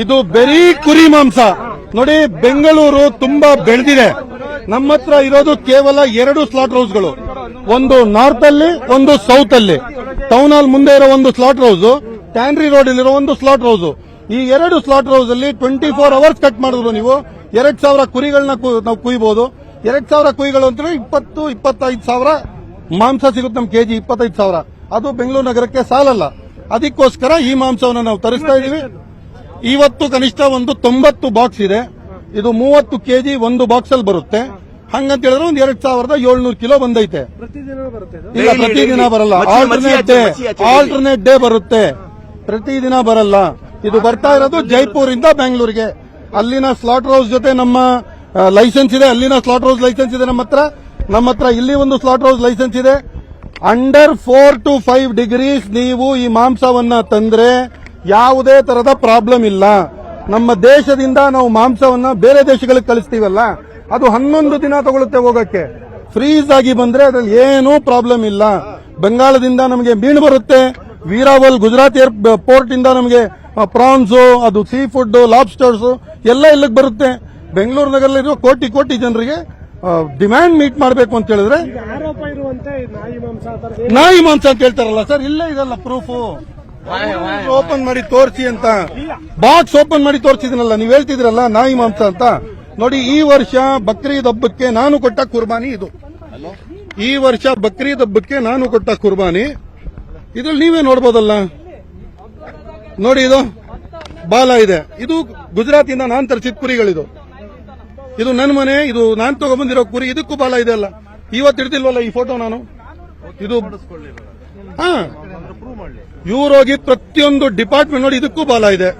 ಇದೆ ಬರೀ ಕುರಿ ಮಾಂಸ. ನೋಡಿ, ಬೆಂಗಳೂರು ತುಂಬಾ ಬೆಳೆದಿದೆ. ನಮ್ಮ ಹತ್ರ ಇರೋದು ಕೇವಲ ಎರಡು ಸ್ಲಾಟ್ ಹೌಸ್ಗಳು ಒಂದು ನಾರ್ತ್ ಅಲ್ಲಿ, ಒಂದು ಸೌತ್ ಅಲ್ಲಿ. ಟೌನ್ ಹಾಲ್ ಮುಂದೆ ಇರೋ ಒಂದು ಸ್ಲಾಟ್ ಹೌಸ್ ಟ್ಯಾನ್ರಿ ರೋಡ್ ಅಲ್ಲಿರೋ ಒಂದು ಸ್ಲಾಟ್ ಹೌಸ್ ಈ ಎರಡು ಸ್ಲಾಟ್ ಹೌಸ್ ಅಲ್ಲಿ ಟ್ವೆಂಟಿ ಫೋರ್ ಅವರ್ಸ್ ಕಟ್ ಮಾಡಿದ್ರು ನೀವು. ಎರಡ್ ಸಾವಿರ ಕುರಿಗಳನ್ನ ನಾವು ಕುಯ್ಬಹುದು ಎರಡ್ ಸಾವಿರ ಕುಯ್ಗಳು ಅಂದ್ರೆ ಇಪ್ಪತ್ತು, ಇಪ್ಪತ್ತೈದು ಸಾವಿರ ಮಾಂಸ ಸಿಗುತ್ತೆ ನಮ್ ಕೆಜಿ ಇಪ್ಪತ್ತೈದು ಸಾವಿರ. ಅದು ಬೆಂಗಳೂರು ನಗರಕ್ಕೆ ಸಾಲಲ್ಲ. ಅದಕ್ಕೋಸ್ಕರ ಈ ಮಾಂಸವನ್ನು ನಾವು ತರಿಸ್ತಾ ಇದೀವಿ ಇವತ್ತು ಕನಿಷ್ಠ ಒಂದು ತೊಂಬತ್ತು ಬಾಕ್ಸ್ ಇದೆ. ಇದು ಮೂವತ್ತು ಕೆಜಿ ಒಂದು ಬಾಕ್ಸ್ ಅಲ್ಲಿ ಬರುತ್ತೆ. ಹಂಗಂತ ಹೇಳಿದ್ರೆ ಒಂದ್ ಎರಡ್ ಸಾವಿರದ ಏಳ್ನೂರು ಕಿಲೋ ಬಂದೈತೆ. ಪ್ರತಿದಿನ ಬರುತ್ತೆ ಇದು? ಇಲ್ಲ ಪ್ರತಿದಿನ ಬರಲ್ಲ. Alternate day. ಆಲ್ಟರ್ನೇಟ್ ಡೇ ಬರುತ್ತೆ. ಪ್ರತಿದಿನ ಬರಲ್ಲ. ಇದು ಬರ್ತಾ ಇರೋದು ಜೈಪುರ್ ಇಂದ ಬೆಂಗಳೂರಿಗೆ. ಅಲ್ಲಿನ ಸ್ಲಾಟರ್ ಹೌಸ್ ಜೊತೆ ನಮ್ಮ ಲೈಸೆನ್ಸ್ ಇದೆ. ಅಲ್ಲಿನ ಸ್ಲಾಟರ್ ಹೌಸ್ ಲೈಸೆನ್ಸ್ ಇದೆ ನಮ್ಮ ಹತ್ರ. ನಮ್ಮ ಹತ್ರ ಇಲ್ಲಿ ಒಂದು ಸ್ಲಾಟರ್ ಹೌಸ್ ಲೈಸೆನ್ಸ್ ಇದೆ. Under four to five degrees ನೀವು ಈ ಮಾಂಸವನ್ನ ತಂದ್ರೆ ಯಾವುದೇ ತರದ ಪ್ರಾಬ್ಲಮ್ ಇಲ್ಲ. ನಮ್ಮ ದೇಶದಿಂದ ನಾವು ಮಾಂಸವನ್ನ ಬೇರೆ ದೇಶಗಳಿಗೆ ಕಳಿಸ್ತೀವಲ್ಲ, ಅದು ಹನ್ನೊಂದು ದಿನ ತಗೊಳುತ್ತೆ ಹೋಗಕ್ಕೆ. ಫ್ರೀಸ್ ಆಗಿ ಬಂದ್ರೆ ಅದ್ರಲ್ಲಿ ಏನೂ ಪ್ರಾಬ್ಲಮ್ ಇಲ್ಲ. ಬಂಗಾಳದಿಂದ ನಮಗೆ ಮೀನು ಬರುತ್ತೆ, ವೀರಾವಲ್ ಗುಜರಾತ್ ಏರ್ ಪೋರ್ಟ್ ಇಂದ ನಮಗೆ ಪ್ರಾನ್ಸ್ ಅದು ಸೀ ಫುಡ್ ಲಾಬ್ಸ್ಟರ್ಸ್ ಎಲ್ಲ ಇಲ್ಲಿಗೆ ಬರುತ್ತೆ. ಬೆಂಗಳೂರು ನಗರಲ್ಲಿರುವ ಕೋಟಿ ಕೋಟಿ ಜನರಿಗೆ ಡಿಮ್ಯಾಂಡ್ ಮೀಟ್ ಮಾಡಬೇಕು ಅಂತ ಹೇಳಿದ್ರೆ ಈಗ ಆರೋಪ ಇರುವಂತೆ ನಾಯಿ ಮಾಂಸ ಆ ಥರದ್ದು ನಾಯಿ ಮಾಂಸ ಅಂತ ಹೇಳ್ತಾರಲ್ಲ ಸರ್ ಇಲ್ಲೇ ಇದಲ್ಲ ಪ್ರೂಫು ಓಪನ್ ಮಾಡಿ ತೋರಿಸಿ ಅಂತ. ಬಾಕ್ಸ್ ಓಪನ್ ಮಾಡಿ ತೋರಿಸಿದ್ನಲ್ಲ ನೀವು ಹೇಳ್ತಿದ್ರಲ್ಲ ನಾಯಿ ಮಾಂಸ ಅಂತ. ನೋಡಿ ಈ ವರ್ಷ ಬಕ್ರೀದ್ ಹಬ್ಬಕ್ಕೆ ನಾನು ಕೊಟ್ಟ ಕುರ್ಬಾನಿ ಇದು. ಈ ವರ್ಷ ಬಕ್ರೀದ್ ಹಬ್ಬಕ್ಕೆ ನಾನು ಕೊಟ್ಟ ಕುರ್ಬಾನಿ. ಇದ್ರಲ್ಲಿ ನೀವೇ ನೋಡ್ಬೋದಲ್ಲ. ನೋಡಿ ಇದು ಬಾಲ ಇದೆ. ಇದು ಗುಜರಾತ್ ಇಂದ ನಾನ್ ತರಿಸಿದ ಕುರಿಗಳಿದು. ಇದು ನನ್ನ ಮನೆ, ಇದು ನಾನು ತಗೊಂಡ್ಬಂದಿರೋ ಕುರಿ, ಇದಕ್ಕೂ ಬಾಲ ಇದೆ ಅಲ್ಲ. ಇವತ್ತು ಇಡ್ತಿಲ್ವಲ್ಲ ಈ ಫೋಟೋ ನಾನು? ಇದು ಹಾ. ಇವ್ರು ಹೋಗಿ ಪ್ರತಿಯೊಂದು ಡಿಪಾರ್ಟ್ಮೆಂಟ್ ನೋಡಿ ಇದಕ್ಕೂ ಬಾಲ ಇದೆ.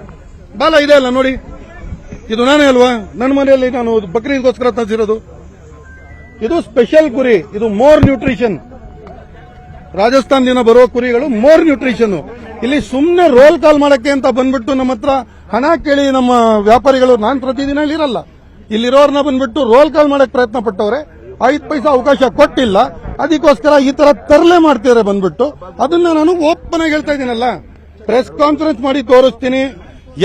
ಬಾಲ ಇದೆ ಅಲ್ಲ ನೋಡಿ. ಇದು ನಾನೇ ಅಲ್ವಾ? ನನ್ನ ಮನೆಯಲ್ಲಿ ನಾನು ಬಕ್ರೀದ್ಗೋಸ್ಕರ ತಂದಿರೋದು ಇದು ಸ್ಪೆಷಲ್ ಕುರಿ, ಇದು ಮೋರ್ ನ್ಯೂಟ್ರಿಷನ್ ರಾಜಸ್ಥಾನದಿಂದ ಬರುವ ಕುರಿಗಳು ಮೋರ್ ನ್ಯೂಟ್ರಿಷನ್ ಇಲ್ಲಿ ಸುಮ್ಮನೆ ರೋಲ್ ಕಾಲ್ ಮಾಡಕ್ಕೆ ಅಂತ ಬಂದ್ಬಿಟ್ಟು ನಮ್ಮ ಹತ್ರ ಹಣ ಕೇಳಿ ನಮ್ಮ ವ್ಯಾಪಾರಿಗಳು ನಾನು ಪ್ರತಿದಿನ ಇರಲ್ಲ. ಇಲ್ಲಿರೋರ್ನ ಬಂದ್ಬಿಟ್ಟು ರೋಲ್ ಕಾಲ್ ಮಾಡಕ್ ಪ್ರಯತ್ನ ಪಟ್ಟವ್ರೆ. ಐದು ಪೈಸಾ ಅವಕಾಶ ಕೊಟ್ಟಿಲ್ಲ. ಅದಕ್ಕೋಸ್ಕರ ಈ ತರ ತರಲೆ ಮಾಡ್ತಿದ್ದಾರೆ ಬಂದ್ಬಿಟ್ಟು. ಅದನ್ನ ನಾನು ಓಪನ್ ಆಗಿ ಹೇಳ್ತಾ ಇದ್ದೀನಲ್ಲ. ಪ್ರೆಸ್ ಕಾನ್ಫರೆನ್ಸ್ ಮಾಡಿ ತೋರಿಸ್ತೀನಿ.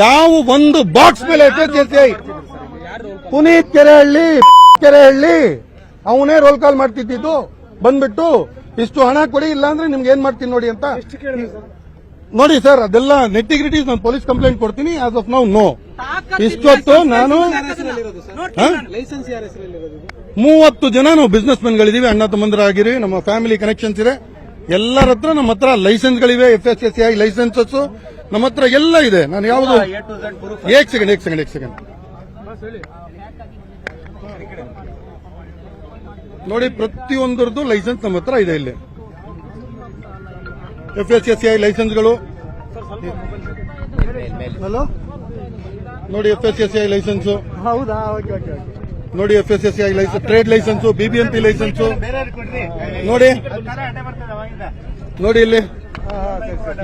ಯಾವ ಒಂದು ಬಾಕ್ಸ್ ಮೇಲೆ ಎಫ್ ಪುನೀತ್ ಕೆರೆಹಳ್ಳಿ ಕೆರೆಹಳ್ಳಿ. ಅವನೇ ರೋಲ್ ಕಾಲ್ ಮಾಡ್ತಿದ್ದು ಬಂದ್ಬಿಟ್ಟು, ಇಷ್ಟು ಹಣ ಕೊಡಿ ಇಲ್ಲ ಅಂದ್ರೆ ನಿಮ್ಗೆ ಏನ್ ಮಾಡ್ತೀನಿ ನೋಡಿ ಅಂತ. ನೋಡಿ ಸರ್ ಅದೆಲ್ಲ ನೆಟ್ಟಿಗ್ರಿಟೀಸ್ ನಾನು ಪೊಲೀಸ್ ಕಂಪ್ಲೇಂಟ್ ಕೊಡ್ತೀನಿ ಆಸ್ ಆಫ್ ನೌ ನೋ ಇಷ್ಟೊತ್ತು ನಾನು? ಲೈಸೆನ್ಸ್ ಮೂವತ್ತು ಜನ ನಾವು ಬಿಸ್ನೆಸ್ ಗಳಿದೀವಿ ಅಣ್ಣ ತಮ್ಮಂದರಾಗಿರಿ ನಮ್ಮ ಫ್ಯಾಮಿಲಿ ಕನೆಕ್ಷನ್ಸ್ ಇದೆ. ಎಲ್ಲರ ಹತ್ರ ನಮ್ಮ ಹತ್ರ ಲೈಸೆನ್ಸ್ಗಳಿವೆ F S S I licences ನಮ್ಮ ಹತ್ರ ಎಲ್ಲ ಇದೆ. ನಾನು ಯಾವುದು ಏಕ್ ಸೆಕೆಂಡ್ ಏಕ್ ಸೆಕೆಂಡ್ ಏಕ್ ಸೆಕೆಂಡ್ ನೋಡಿ ಪ್ರತಿಯೊಂದರದ್ದು ಲೈಸೆನ್ಸ್ ನಮ್ಮ ಹತ್ರ ಇದೆ ಇಲ್ಲಿ. ಎಫ್ ಎಸ್ ಎಸ್ ಐ ಲೈಸೆನ್ಸ್ಗಳು? ಹಲೋ? ನೋಡಿ F S S I licence. ಹೌದಾ? ಓಕೆ ಓಕೆ ನೋಡಿ F S S I licence trade licence BBMP licence. ನೋಡಿ. ನೋಡಿ ಇಲ್ಲಿ.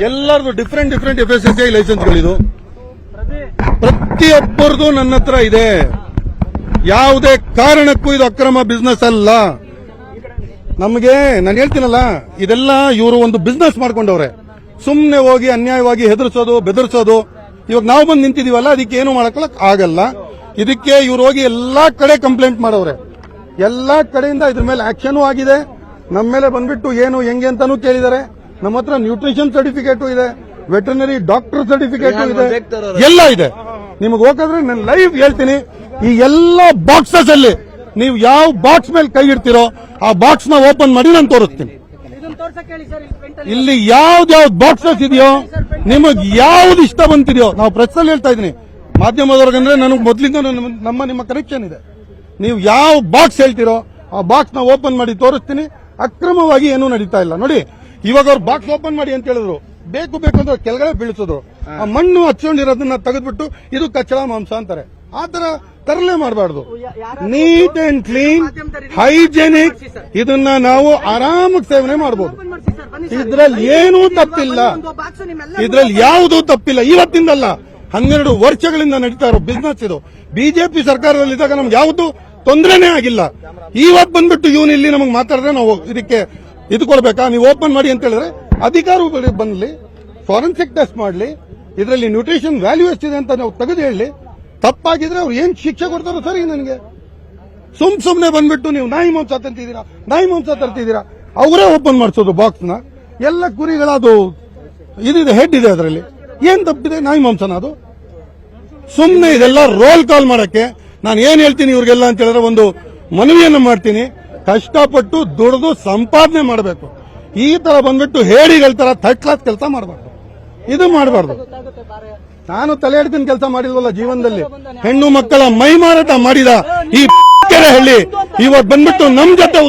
ಎಲ್ಲರದು different different F S S I ಲೈಸೆನ್ಸ್ಗಳಿದು. ಪ್ರತಿಯೊಬ್ಬರದು ನನ್ನ ಹತ್ರ ಇದೆ. ಯಾವುದೇ ಕಾರಣಕ್ಕೂ ಇದು ಅಕ್ರಮ ಬಿಸ್ನೆಸ್ ಅಲ್ಲ. ನಮಗೆ ನಾನು ಹೇಳ್ತೀನಲ್ಲ ಇದೆಲ್ಲ ಇವರು ಒಂದು ಬಿಸ್ನೆಸ್ ಮಾಡ್ಕೊಂಡವ್ರೆ. ಸುಮ್ಮನೆ ಹೋಗಿ ಅನ್ಯಾಯವಾಗಿ ಹೆದರ್ಸೋದು ಬೆದರ್ಸೋದು. ಇವಾಗ ನಾವು ಬಂದು ನಿಂತಿದೀವಲ್ಲ ಅದಕ್ಕೆ ಏನು ಮಾಡಕ್ ಆಗಲ್ಲ. ಇದಕ್ಕೆ ಇವ್ರು ಹೋಗಿ ಎಲ್ಲಾ ಕಡೆ ಕಂಪ್ಲೇಂಟ್ ಮಾಡವ್ರೆ. ಎಲ್ಲಾ ಕಡೆಯಿಂದ ಇದ್ರ ಮೇಲೆ ಆಕ್ಷನ್ ಆಗಿದೆ. ನಮ್ಮ ಮೇಲೆ ಬಂದ್ಬಿಟ್ಟು ಏನು ಹೆಂಗೆ ಅಂತಾನು ಕೇಳಿದ್ದಾರೆ ನಮ್ಮ ಹತ್ರ ನ್ಯೂಟ್ರಿಷನ್ ಸರ್ಟಿಫಿಕೇಟ್ ಇದೆ ವೆಟರ್ನರಿ ಡಾಕ್ಟರ್ ಸರ್ಟಿಫಿಕೇಟ್ ಇದೆ. ಎಲ್ಲ ಇದೆ. ನಿಮಗೆ ಹೋಗಿದ್ರೆ ನಾನು ಲೈವ್ ಹೇಳ್ತೀನಿ. ಈ ಎಲ್ಲ ಬಾಕ್ಸಸ್ ಅಲ್ಲಿ ನೀವು ಯಾವ ಬಾಕ್ಸ್ ಮೇಲೆ ಕೈ ಇಡ್ತೀರೋ ಆ ಬಾಕ್ಸ್ನ ಓಪನ್ ಮಾಡಿ ನಾನು ತೋರಿಸ್ತೀನಿ. ಇಲ್ಲಿ ಯಾವ್ದು ಯಾವ್ದು ಬಾಕ್ಸಸ್ ಇದೆಯೋ ನಿಮಗ್ ಯಾವ್ದು ಇಷ್ಟ ಬಂತಿದೆಯೋ ನಾವು ಪ್ರೆಸ್ ಅಲ್ಲಿ ಹೇಳ್ತಾ ಇದೀನಿ ಮಾಧ್ಯಮದವ್ರಿಗಂದ್ರೆ ನನಗೆ ಮೊದಲಿಂದ ನಮ್ಮ ನಿಮ್ಮ ಕನೆಕ್ಷನ್ ಇದೆ. ನೀವು ಯಾವ ಬಾಕ್ಸ್ ಹೇಳ್ತೀರೋ ಆ ಬಾಕ್ಸ್ನ ಓಪನ್ ಮಾಡಿ ತೋರಿಸ್ತೀನಿ. ಅಕ್ರಮವಾಗಿ ಏನೂ ನಡೀತಾ ಇಲ್ಲ. ನೋಡಿ ಇವಾಗ ಅವ್ರು ಬಾಕ್ಸ್ ಓಪನ್ ಮಾಡಿ ಅಂತ ಹೇಳಿದ್ರು. ಬೇಕು ಬೇಕು ಅಂದ್ರೆ ಕೆಳಗಡೆ ಬೀಳಿಸಿದ್ರು ಆ ಮಣ್ಣು ಹಚ್ಕೊಂಡಿರೋದನ್ನ ತೆಗೆದ್ಬಿಟ್ಟು ಇದು ಕಚ್ಚಳ ಮಾಂಸ ಅಂತಾರೆ. ಆತರ ತರ ತರಲೆ ಮಾಡಬಾರ್ದು. ನೀಟ್ ಅಂಡ್ ಕ್ಲೀನ್ ಹೈಜೆನಿಕ್ ಇದನ್ನ ನಾವು ಆರಾಮಾಗಿ ಸೇವನೆ ಮಾಡಬಹುದು ಇದ್ರಲ್ಲಿ ಏನೂ ತಪ್ಪಿಲ್ಲ. ಇದ್ರಲ್ಲಿ ಯಾವುದೂ ತಪ್ಪಿಲ್ಲ. ಇವತ್ತಿಂದಲ್ಲ ಹನ್ನೆರಡು ವರ್ಷಗಳಿಂದ ನಡೀತಾ ಇರೋ ಬಿಸ್ನೆಸ್ ಇದು. ಬಿಜೆಪಿ ಸರ್ಕಾರದಲ್ಲಿದ್ದಾಗ ನಮ್ಗೆ ಯಾವುದು ತೊಂದರೆನೇ ಆಗಿಲ್ಲ. ಇವತ್ತು ಬಂದ್ಬಿಟ್ಟು ಇವನು ಇಲ್ಲಿ ನಮಗೆ ಮಾತಾಡಿದ್ರೆ ನಾವು ಇದಕ್ಕೆ ಇದು ಕೊಡ್ಬೇಕಾ ನೀವು ಓಪನ್ ಮಾಡಿ ಅಂತ ಹೇಳಿದ್ರೆ ಅಧಿಕಾರಿಗಳು ಬಂದ್ಲಿ ಫಾರೆನ್ಸಿಕ್ ಟೆಸ್ಟ್ ಮಾಡಲಿ ಇದರಲ್ಲಿ ನ್ಯೂಟ್ರಿಷನ್ ವ್ಯಾಲ್ಯೂ ಎಷ್ಟಿದೆ ಅಂತ ನಾವು ತೆಗೆದು ಹೇಳಿ ತಪ್ಪಾಗಿದ್ರೆ ಅವ್ರು ಏನ್ ಶಿಕ್ಷೆ ಕೊಡ್ತಾರೋ ಸರಿ ನನಗೆ. ಸುಮ್ ಸುಮ್ನೆ ಬಂದ್ಬಿಟ್ಟು ನೀವು ನಾಯಿ ಮಾಂಸ ತಂತಿದ್ದೀರಾ, ನಾಯಿ ಮಾಂಸ ತರ್ತಿದ್ದೀರಾ. ಅವರೇ ಓಪನ್ ಮಾಡಿಸೋದು ಬಾಕ್ಸ್ನ. ಎಲ್ಲ ಕುರಿಗಳದು ಇದಿದೆ ಹೆಡ್ ಇದೆ ಅದರಲ್ಲಿ. ಏನ್ ತಪ್ಪಿದೆ? ನಾಯಿ ಮಾಂಸನ ಅದು. ಸುಮ್ನೆ ಇದೆಲ್ಲ ರೋಲ್ ಕಾಲ್ ಮಾಡಕ್ಕೆ. ನಾನು ಏನ್ ಹೇಳ್ತೀನಿ ಇವ್ರಿಗೆಲ್ಲ ಅಂತ ಹೇಳಿದ್ರೆ ಒಂದು ಮನವಿಯನ್ನು ಮಾಡ್ತೀನಿ. ಕಷ್ಟಪಟ್ಟು ದುಡಿದು ಸಂಪಾದನೆ ಮಾಡಬೇಕು. ಈ ತರ ಬಂದ್ಬಿಟ್ಟು ಹೇಡಿಗಳ ತರ ಥರ್ಡ್ ಕ್ಲಾಸ್ ಕೆಲಸ ಮಾಡಬಾರ್ದು. ಇದು ಮಾಡಬಾರ್ದು. ನಾನು ತಲೆ ಎಡ್ದಿನ ಕೆಲಸ ಮಾಡಿದ್ವಲ್ಲ ಜೀವನದಲ್ಲಿ. ಹೆಣ್ಣು ಮಕ್ಕಳ ಮೈ ಮಾರಾಟ ಮಾಡಿದ ಈ ಹಳ್ಳಿ ಇವತ್ ಬಂದ್ಬಿಟ್ಟು ನಮ್ ಜೊತೆ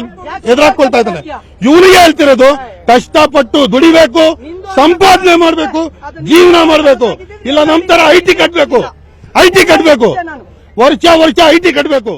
ಎದುರಾಕೊಳ್ತಾ ಇದ್ದಾನೆ. ಇವನಿಗೆ ಹೇಳ್ತಿರೋದು, ಕಷ್ಟಪಟ್ಟು ದುಡಿಬೇಕು, ಸಂಪಾದನೆ ಮಾಡಬೇಕು, ಜೀವನ ಮಾಡಬೇಕು. ಇಲ್ಲ ನಮ್ ತರ ಐಟಿ ಕಟ್ಬೇಕು. ಐಟಿ ಕಟ್ಬೇಕು. ವರ್ಷ ವರ್ಷ ಐಟಿ ಕಟ್ಬೇಕು.